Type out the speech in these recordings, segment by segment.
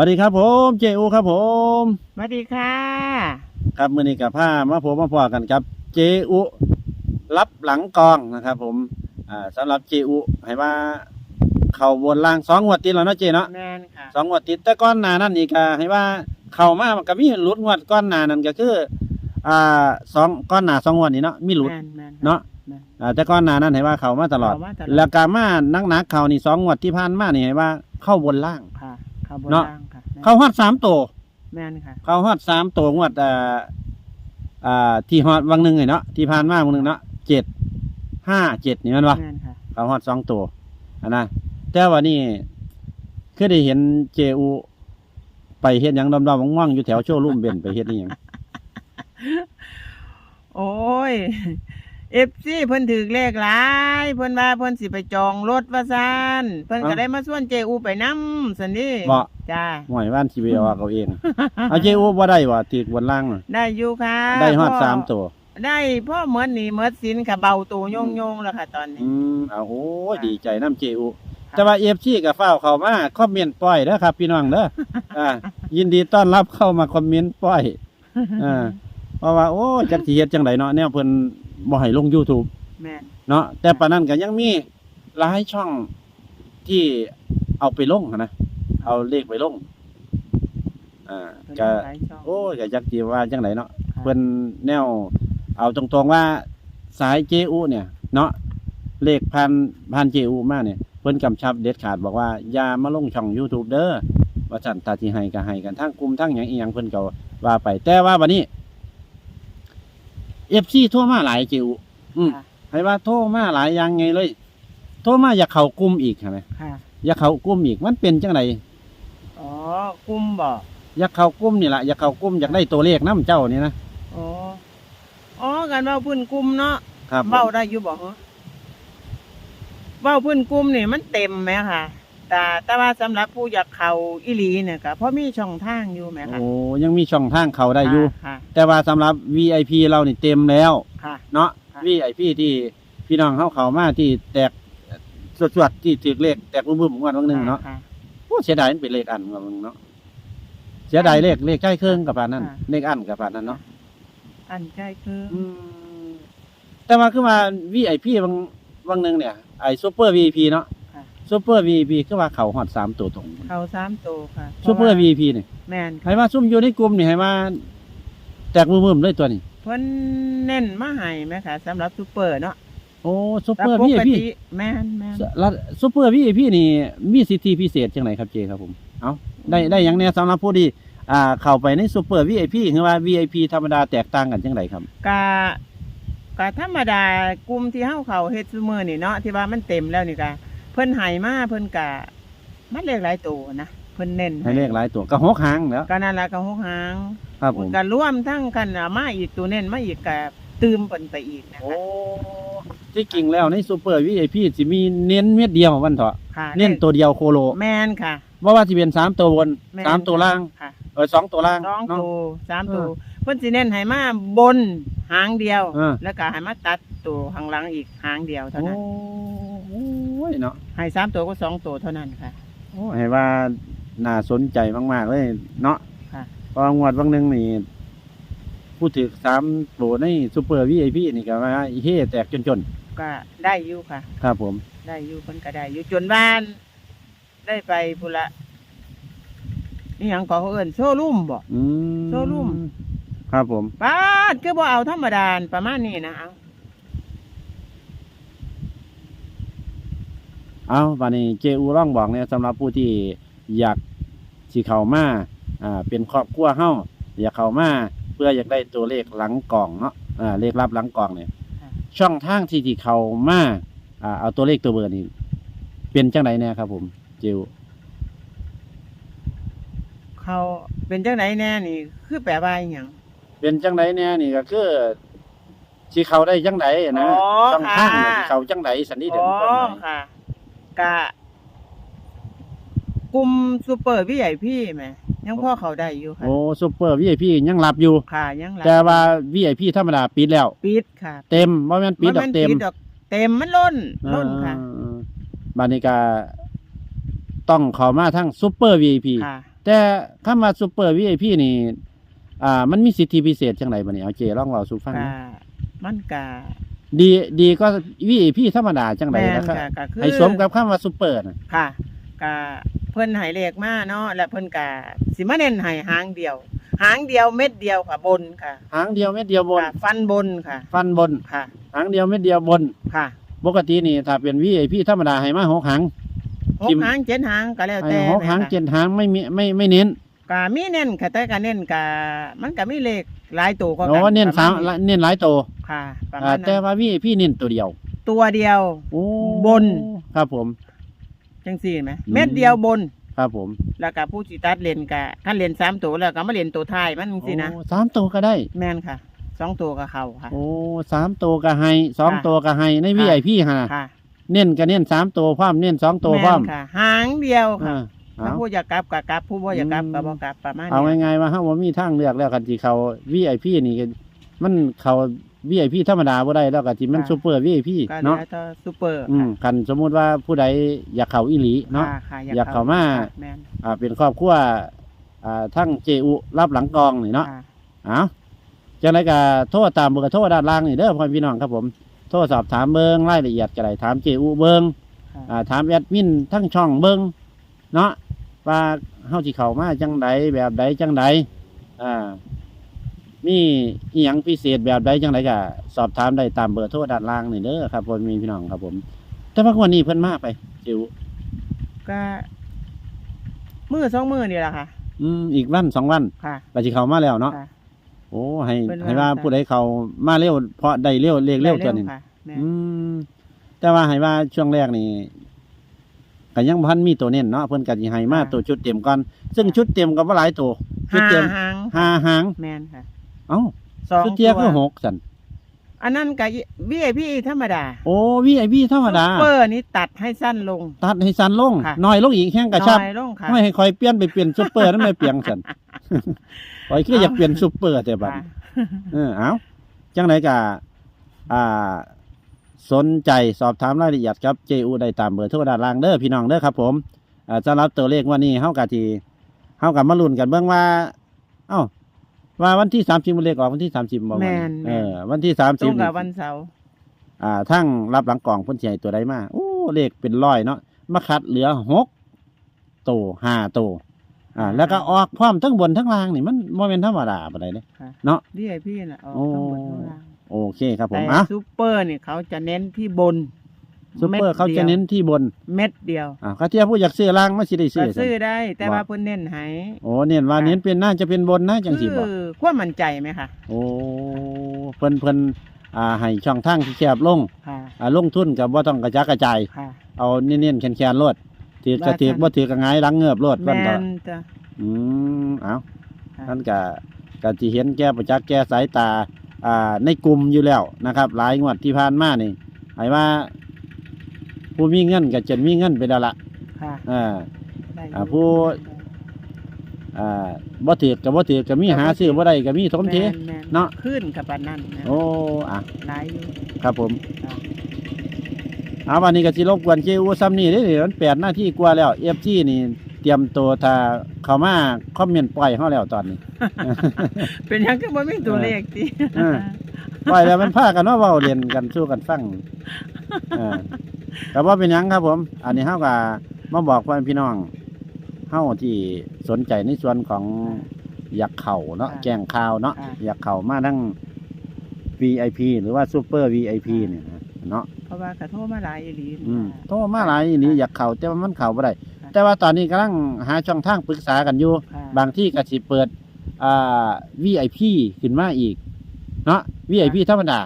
วัสดีครับผมเจอูครับผมสวัสดีค่ะ ครับมือนี้กับผ้ามาผมมาพอกันครับ เจอูรับหลังกองนะครับ ผมอ่าสำหรับเจอูให้ว่าเข่าบนล่างสองงวดติดแล้วเนาะเจเนาะแมนค่ะสองงวดติดแต่ก้อนหนานั่นอีกอะให้ว่าเข่ามามันก็มีหลุดงวดก้อนหนานั่นก็คืออ่าสองก้อนหนาสองงวดนี้เนาะมีหลุดแมนแมนเนาะแม่นอ่าแต่ก้อนหนานั่นให้ว่าเข่ามาตลอด เข้ามาตลอด แล้วก็มานักหนักๆเข่านี่สองงวดที่ผ่านมานี่ให้ว่าเข้าบนล่าง ค่ะ เข้าบนเนาะ ล่างค่ะเข้าฮอดสามตัวแมนค่ะ เขาฮอดสามตัวงวดอ่าอ่าที่ฮอดวังหนึ่งไงเนาะที่ผ่านมาวังหนึ่งเนาะเจ็ดห้าเจ็ดนี่แมันวะ แมนค่ะ เขาฮอดสองตัวอันนะแต่ว่านี่คือได้เห็นเจอู ไปเฮ็ดหยังดำๆว่างๆอยู่แถวโชว์รูมเบนไปเฮ็ดนี่หยัง โอ้ย เอฟซีเพิ่นถือเลขหลายเพิ่นว่าเพิ่นสิไปจองรถว่าซั่นเพิ่นก็ได้มาส่วนเจอูไปนำซั่นนี่บ่ จ้าหวยบ้านชีวิตเอาเอาเอง เอาเจอูบ่ได้ว่ะติดบนล่างน่ะได้อยู่ค่ะได้ฮอดพ่สามตัว ได้พ่อเหมือนนี่เหมือนสินค่ะเบาตัวโยงๆแล้วค่ะตอนนี้ อืมเอาโอ้ยค่ะดีใจน้ำเจอูค่ะแต่ว่าเอฟซีกับฟ้าวเข้ามาคอมเมนต์ปล่อยเด้อครับ พี่น้องเด้ออ่า ยินดีต้อนรับเข้ามาคอมเมนต์ปล่อยอ่า เพราะว่าโอ้ยจักสิเฮ็ดจังไดเนาะแนวเพิ่นบ่ให้ลง YouTube แม่นเนาะแต่ปานนั้นก็ยังมีหลายช่องที่เอาไปลงหั้นนะเอาเลขไปลงอ่าเพิ่นก็ หลายช่องโอ้ยก็จักสิว่าจังไดเนาะค่ะเพิ่นแนว เอาตรงๆว่าสายเจอูเนี่ย เนาะเลขพันพันเจอูมาเนี่ยเพิ่นกำชับเด็ดขาดบอกว่าอย่ามาลงช่อง YouTube เด้อว่าจันตาที่ให้ก็ให้กันทั้งกลุ่มทั้งหยังอีหยังเพิ่นก็ว่าไปแต่ว่าวันนี้ FC โทรมาหลายเจอูอืมค่ะ ให้ว่าโทรมาหลายอย่างไงเลย โทรมาอยากเข้ากลุ่มอีกใช่ไหมค่ะ อยากเข้ากลุ่มอีกมันเป็นจังไดอ๋อ กุ้มบ่อยากเข้ากลุ่มนี่ล่ะอยากเข้ากลุ่มอยากได้ตัวเลขนํเจ้านี่นะอ๋อ อ๋อ กันเว้าพื้นกลุ่มเนาะครับผมเว้าได้อยู่บ่ฮะเว้าพื้นกลุ่มนี่มันเต็มไหมค่ะ แต่แต่ว่าสำหรับผู้อยากเข้าอีหลีเนี่ยก็เพราะมีช่องทางอยู่ไหมค่ะโอ้ยังมีช่องทางเข้าได้อยู่ ค่ะ แต่ว่าสำหรับ VIP เรานี่เต็มแล้ว ค่ะ เนาะ ค่ะ VIP ที่พี่น้องเขาเข้ามาที่แตกสวดๆที่ถือเลขแตกบึ้มๆงวดวันหนึงเนาะค่ โอ้เสียดายมันเป็นเลขอันงวดวันหนึงเนาะเสียดายเลขเลขใกล้เครื่องกับปานนั้นค่ะ เลขอันกับปานนั้นเนาะอันใกล้คืออืมแต่ว่าคือว่า VIP บางบางหนึงเนี่ยไอ้ซูเปอร์ VIP เนาะค่ะ ซูเปอร์ VIP คือว่าเขาฮอดสามตัวตรงเข้าสามตัวค่ะซูเปอร์พาะว่า VIP นี่แม่นค่ะให้ว่าซุ่มอยู่ในกลุ่มนี่ให้ว่าแตกบึ้มๆเลยตัวนี้เพิ่นเน้นมาให้ไหมค่ะสำหรับซูเปอร์เนาะโอ้ซูแต่เปอร์ปก VIP ติแม่นแม่นแล้วซูเปอร์ VIP นี่มีสิทธิพิเศษจังไหนครับเจครับผมเอาได้ได้หยังแน่สำหรับผู้ที่อ่าเข้าไปในซูเปอร์ VIP คือว่า VIP ธรรมดาแตกต่างกันจังไดครับกะกะธรรมดากลุ่มที่เฮาเขาเฮ็ดซุมื้อนี่เนาะที่ว่ามันเต็มแล้วนี่กะเพิ่นให้มาเพิ่นกะมันเลขหลายตัวนะเพิ่นเน้นให้เลขหลายตัวก็หกหางแล้วก็นั่นล่ะก็หกหางครับผมก็รวมทั้งกันเอามาอีกตัวเน้นมาอีกกะตืมเพิ่นไปอีกนะโอ้คะที่จริงแล้วในซูเปอร์ VIP สิมีเน้นเม็ดเดียววันเถาะค่ะเน้นตัวเดียวโคโลแม่นค่ะ ว่าว่าสิเป็นสามตัวบนแม่น สามตัวล่างค่ะเออสองตัวล่างสองเนาะ ตัวสามเออตัวเพิ่นสิเน้นให้มาบนหางเดียว เออ แล้วก็ให้มาตัดตัวข้างหลังอีกหางเดียวเท่านั้น โอ้ ยเนาะให้สามตัวก็สองตัวเท่านั้นค่ะ โอ้ให้ว่าน่าสนใจมาก ๆ เลยเนาะค่ะ เพองวดบางหนึงนี่พูดถึงสามโปรในซูเปอร์วีไอพีนี่ก็ว่าเฮ่แตกจนก็ได้อยู่ค่ะ ๆครับผม ได้อยู่เพิ่นก็ได้อยู่จนบ้าน ได้ไปพุ่นละนี่หยังขอเขาเอิ้นโชว์รูมบ่ อืมโชว์รูม ครับผม ป้าดคือบ่เอาธรรมดาประมาณนี้นะเอา เอาบานี้เจอูร่องบอกเนี่ยสำหรับผู้ที่อยากสิเข้ามาอ่าเป็นครอบครัวเฮาอยากเข้ามาเพื่ออยากได้ตัวเลขหลังกล่องเนาะอ่าเลขลับหลังกล่องเนี่ยช่องทางที่ที่เข้ามาอ่าเอาตัวเลขตัวเบอร์นี่เป็นจังไดแน่ครับผม เจอูเขาเป็นจังไหนแน่นี่ คือแปลว่าอหยังเป็นจังไดแน่นี่ก็คือสิเข้าได้จังไดนะอ๋อช่องทางค่ะน่ะสิเข้าจังไดสันนิษอ๋ฐานอคนไหนค่ะ กะกลุ่มซูเปอร์พี่ใหญ่พี่แหมยังพ่อเขาได้อยู่ค่ะโอ้ซูเปอร์ VIP ยังรับอยู่ ค่ะยังรับแต่ว่า VIP ธรรมดาปิดแล้ว ปิดค่ะเต็มบ่แม่นปิดดอกบ่แม่นเต็มดอกเต็มมันล้นล้นค่ะเออบัดนี้ก็ต้องเข้ามาทั้งซูเปอร์ VIP ค่ะ แต่คำว่าซูเปอร์ VIP นี่ อ่า มันมีสิทธิพิเศษจังไดบัดนี้เอาเจลองเว้าสู่ฟังกะนะมันกะ ดีดีก็ VIP ธรรมดาจังไดแม่นนะครับค่ะก็คือ ให้สมกับคำว่าซูเปอร์น่ะค่ะกะเพิ่นให้เลขมาเนาะและเพิ่นกะสิมาเน้นให้หางเดียว หางเดียวเม็ดเดียวค่ะบนค่ะหางเดียวเม็ดเดียวบน ค่ะฟันบนค่ะฟันบน ค่ะหางเดียวเม็ดเดียวบน ค่ะปกตินี่ถ้าเป็น VIP ธรรมดาให้มาหกหาง หกจิ้ม หางเจ็ดหางก็แล้วให้แต่หกหางแม่ค่ะเจ็ดหางไม่มีไม่ไม่เน้น กะมีเน้นค่ะแต่กะเน้นกะมันก็มีเลขหลายตัวก็โอ้เน้นสามประณเน้นหลายตัวค่ะประอ่ามาณแต่นั้นว่า VIP เน้นตัวเดียว ตัวเดียว โอ้บน ครับผม จังซี่ไหมอืมเม็ดเดียวบน ครับผม แล้วก็ผู้สิตัดเลนกะคันเลนสามตัวแล้วก็มาเลนตัวท้ายมันจังซี่นะโอ้สามตัวก็ได้ แม่นค่ะสองตัวก็เข้าค่ะ โอ้สามตัวก็ให้สองค่ะตัวก็ให้ในค่ะ VIP ฮะค่ะ เน้นก็เน้นสามตัวพร้อมเน้นสองตัวพร้อม แม่นค่ะ หางเดียวค่ะอ่า ถ้าเอาผู้อยากกลับก็กลับผู้บ่อยากกลับอืมก็บ่กลับประมาณเอานี้ง่ายๆว่าเฮาบ่มีทางเลือกแล้วกันที่เขา VIP นี่ก็มันเขา VIP ธรรมดาบ่ได้แล้วก็ที่มันซุปเปอร์ VIP ก็เหลืเนาะอแต่ซูเปอร์อืมคันสมมุติว่าผู้ใดอยากเข้าอีหลีเนาะ ค่ะค่ะอยากเข้ามาค่ะแม่นอ่าเป็นครอบครัวอ่าทั้งเจอุรับหลังกองนี่เนาะ ค่ะเอาจังไรก็โทรตามเบอร์โทรด้านล่างนี่เด้อพ่อพี่น้องครับผม โทรสอบถามเบิงรายละเอียดก็ได้ถามเจอุเบิงค่ะ อ่าถามแอดมินทั้งช่องเบิงเนาะ ว่าเฮาสิเข้ามาจังใดแบบใดจังใดอ่า มีอีหยังพิเศษแบบใดจังใดก็สอบถามได้ตามเบอร์โทรด้านล่างนี่เด้อครับพ่อมีพี่น้องครับผม แต่ว่าวันนี้เพิ่นมาไปเจอุก็มือสองมือนี่แหละค่ะ อืมอีกวันสองวันค่ะก็สิเข้ามาแล้วเนาะค่ะ โอ้ให้เพิ่นว่าให้ว่าผู้ใดเข้ามาเร็วเพราะได้เร็วเลขเร็วตัวนี้ ค่ะแม่นอืมแต่ว่าให้ว่าช่วงแรกนี่ ก็ยังพันมีตัวเน้นเนาะเพิ่นก็สิให้มาตัวชุดเต็มก่อน ซึ่งชุดเต็มก็บ่หลายตัวชุดห้าเต็มหางห้าหางแม่นค่ะเอ้าสองชุดเทียตัคือวหกสันอันนั้นก็ VIP ธรรมดาโอ้วีไอพีธรรมดาซูเปอร์นี่ตัดให้สั้นลง ตัดให้สั้นลงค่ะ น้อยลงอีกแข้งกระชับน้อยลงค่ะ ไม่ให้คอยเปลี่ยนไปเปลี่ยนซุปเปอร์นั้นไม่เปลี่ยนสันคอยคืออยากเปลี่ยนซุปเปอร์แต่บัดค่ะเออเอาจังไหนกะอ่า สนใจสอบถามรายละเอียดครับเจอูได้ตามเบอร์โทรด้านล่างเด้อพี่น้องเด้อครับผมอ่าสำหรับตัวเลขวันนี้เฮากะทีเฮากับมาลุ้นกันเบิ่งว่า เอ้าว่าวันที่สามสิบเลขออกวันที่สามสิบบ่วันแม่นี้นเออวันที่สามตสิรบงกับวันเสาร์อ่าทั้งรับหลังกล่องเพิ่นสิให้ตัวใดมาโอ้เลขเป็นร้อยเนาะมาคัดเหลือหกตัวห้าตัวอ่า แล้วก็ออกพร้อมทั้งบนทั้งล่างนี่มันบ่แม่นธรรมดาปานใดเด้ ค่ะเนาะ VIP น่ะออกโอ้ ทั้งหมดทั้งล่าง โอเคครับผแต่มอะซูเปอร์นี่เขาจะเน้นที่บนซุปเปอร์เขาจะเน้นที่บนเม็ดเดียวอ่าเขาเทียบผู้อยากซื้อล่างมาสิได้ซื้ก็อซื้อซั่นได้แต่ว่าเพิ่นเน้นให้โอ้เน้นว่าค่ะเน้นเป็นน่าจะเป็นบนนะจังสิบ่คือความมั่นใจไหมคะโอ้เพิ่นเพิ่นอ่าให้ช่องทางที่แคบลงค่ะอ่าลงทุนกับบ่ต้องกระจายกระจาย ค่ะ เอาเน้นๆแข็งๆโลดถือกระว่าถือซั่นบ่ถือกระหงายหลังเงือบโลดแมเพิ่นก็ นจ้ะ อืม เอาค่ะ ท่านก็ก็สิเห็นแก้ประจักษ์แก้สายตา อ่าในกลุ่มอยู่แล้วนะครับ หลายงวดที่ผ่านมานี่ให้ว่า ผู้มีเงินก็จะมีเงินไปแล้วล่ะค่ะอ่า ได้อยู่อ่าผู้ อ่าบ่ถือกับบ่ถือกับมีหาซื้อบ่ได้กับมีทมเทแม่แม่เนาะ ขึ้นกับปานนั้นนะโอ้อะ หลายอยู่ ครับผมค่ะเอาวันนี้ก็สิรบกวนเจอูซ้ำนี่เด้อมันแปดหน้าที่กว่าแล้ว FG นี่ เตรียมตัวถ้าเข้ามาคอมเมนต์ปล่อยเฮาแล้วตอนนี้ เป็นหยังก็บ่มีตัวเลขติเออ ปล่อยแล้วมันพากันเนาะเว้าเรียนกันสู้กันฟังเออแต่ว่าเป็นหยังครับผม อันนี้เฮาก็มาบอกพ่อแม่พี่น้องเฮาที่สนใจในส่วนของอยากเข้าเนาะแจ้งข่าวเนาะอยากเข้ามาทั้ง VIP หรือว่าซูเปอร์ VIP เนี่ยนะเนาะ เพราะว่ากระโทรมาหลายอีหลีอืมโทรมาหลายอีนี่อยากเข้าแต่ว่ามันเข้าบ่ได้ค่ะ แต่ว่าตอนนี้กำลังหาช่องทางปรึกษากันอยู่ ค่ะบางที่ก็สิเปิดอ่า VIP ขึ้นมาอีก เนาะ VIP ธรรมดา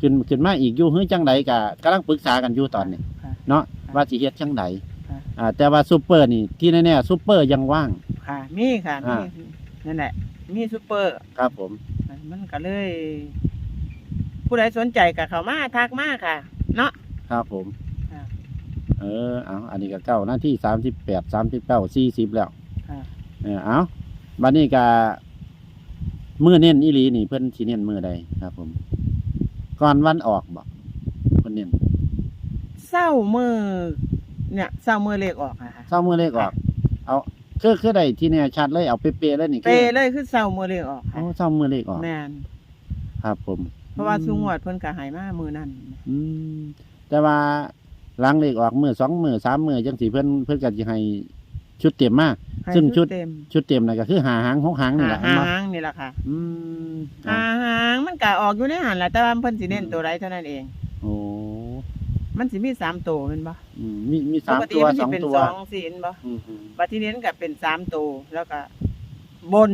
ขึ้นขึ้นมาอีกอยู่เฮ้ยจังใดก็กำลังปรึกษากันอยู่ตอนนี้ ค่ะเนาะว่าสิเฮ็ดจังใดค่ะ อ่าแต่ว่าซูเปอร์นี่ที่แน่ๆซูเปอร์ยังว่าง ค่ะ มีค่ะอ่ามีนั่นแหละ มีซูเปอร์ ครับผม มันก็เลย ผู้ใดสนใจก็เข้ามาทักมาค่ะ เนาะครับผมค่ะ เออเอาอันนี้ก็เก้าหน้าที่สามสิบแปดสามสิบเก้าสี่สิบแล้วค่ะ เออเอาบัดนี้ก็มือเน้นอีหลีนี่เพิ่นสิเน้นมือใดครับ ผม ก่อนวันออกบ่เพิ่นเน้นเศร้ามือเนี่ยเศร้ามือเลขออกอะค่ะ เช้ามือเลขออกเอาคือคือได้ที่เนี่ยชัดเลยเอาเป๊ะๆเลยนี่เปเลยคือเศร้ามือเลขออกโอ้ค่ะเศร้ามือเลขออกแม่นครับ ผมเพราะว่าสุงวดเพิ่นก็ใหายมามือนั่นอืมแต่ว่า หลังเลขออกมือสองมือสามมือจังสีเพิ่นเพิ่นก็สิให้ชุดเต็มมาให้ซึ่งชุด เต็มชุดเต็มน่ะก็คือหาหางหกหางนี่แหละหาเนาะหางนี่แหละค่ะอืมหาหางมันก็ออกอยู่ในหันแหละแต่ว่าเพิ่นสิเน้นตัวใดเท่านั้นเอง โอ้มันสิมีสามตัวแม่นบ่อืมมีมีปสามกติตัวมันสสิองเป็นตัวสองสีนบ่อืมอืมบัดทีนี้มันก็เป็นสามตัวแล้วก็ บน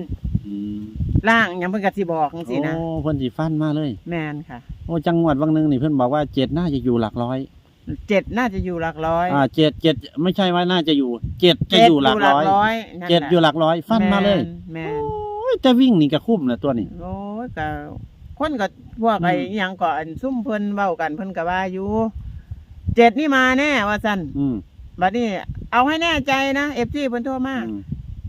อืมล่างหยังเพิ่นก็สิบอกจังซี่นะโอ้เพิ่นสิฟันมาเลย แม่นค่ะ โอ้จังหวัดวังหนึงนี่เพิ่นบอกว่าเจ็ดน่าจะอยู่หลักร้อย เจ็ดน่าจะอยู่หลักร้อยอ่าเจ็ดเจ็ดไม่ใช่ว่าน่าจะอยู่เจ็ดจะอยู่หลักร้อยนั่นเจ็ดแหละอยู่หลักร้อยฟันมาเลยแม่นโอ้ยจะวิ่งนี่ก็คุ้มนะตัวนี้โอ้ยก็คนก็พวกไอ้อืมอิหยังก็อันซุ่มเพิ่นเว้ากันเพิ่นก็ว่าอยู่เจ็ดนี่มาแน่ว่าซั่นอืมบัดนี้เอาให้แน่ใจนะ FG เพิ่นโทรมาอืม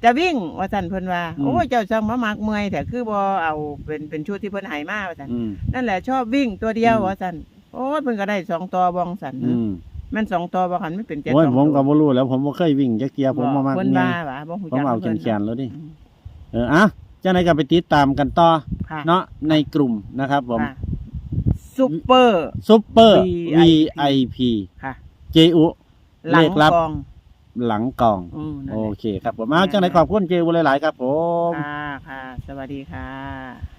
จะวิ่งว่าซั่นเพิ่นว่าอืมโอ้ยเจ้าจังมามักเมื่อยแต่คือบ่เอาเป็นเป็นชุดที่เพิ่นให้มาว่าซั่นอืมนั่นแหละชอบวิ่งตัวเดียวอืมว่าซั่น โอ้ยเพิ่นก็ได้สองตัวบองซั่นอืมแมันสองตัวบ่คันไม่เป็นเจ็ดโอ้ยสองผมก็ตัวบ่รู้แล้ว ผมบ่เคยวิ่งจักเกียร์ผมบ่มักเพิ่นไงว่าว่าบ่ฮู้ผมจักเอาพิ่แขนๆแล้วดิอืมเอออะจังไดก็ไปติดตามกันต่อค่ะเนาะในกลุ่มนะครับผม ค่ะซุปเปอร์ ซุปเปอร์ VIP VIP ค่ะ เจอุ หลัเลงขลับ กองหลังกล่อง อืมนั่นโอแหละ เคครับผมเอาจังไดขอบคุณเจอุหลายๆครับผม ค่ะค่ะ สวัสดีค่ะ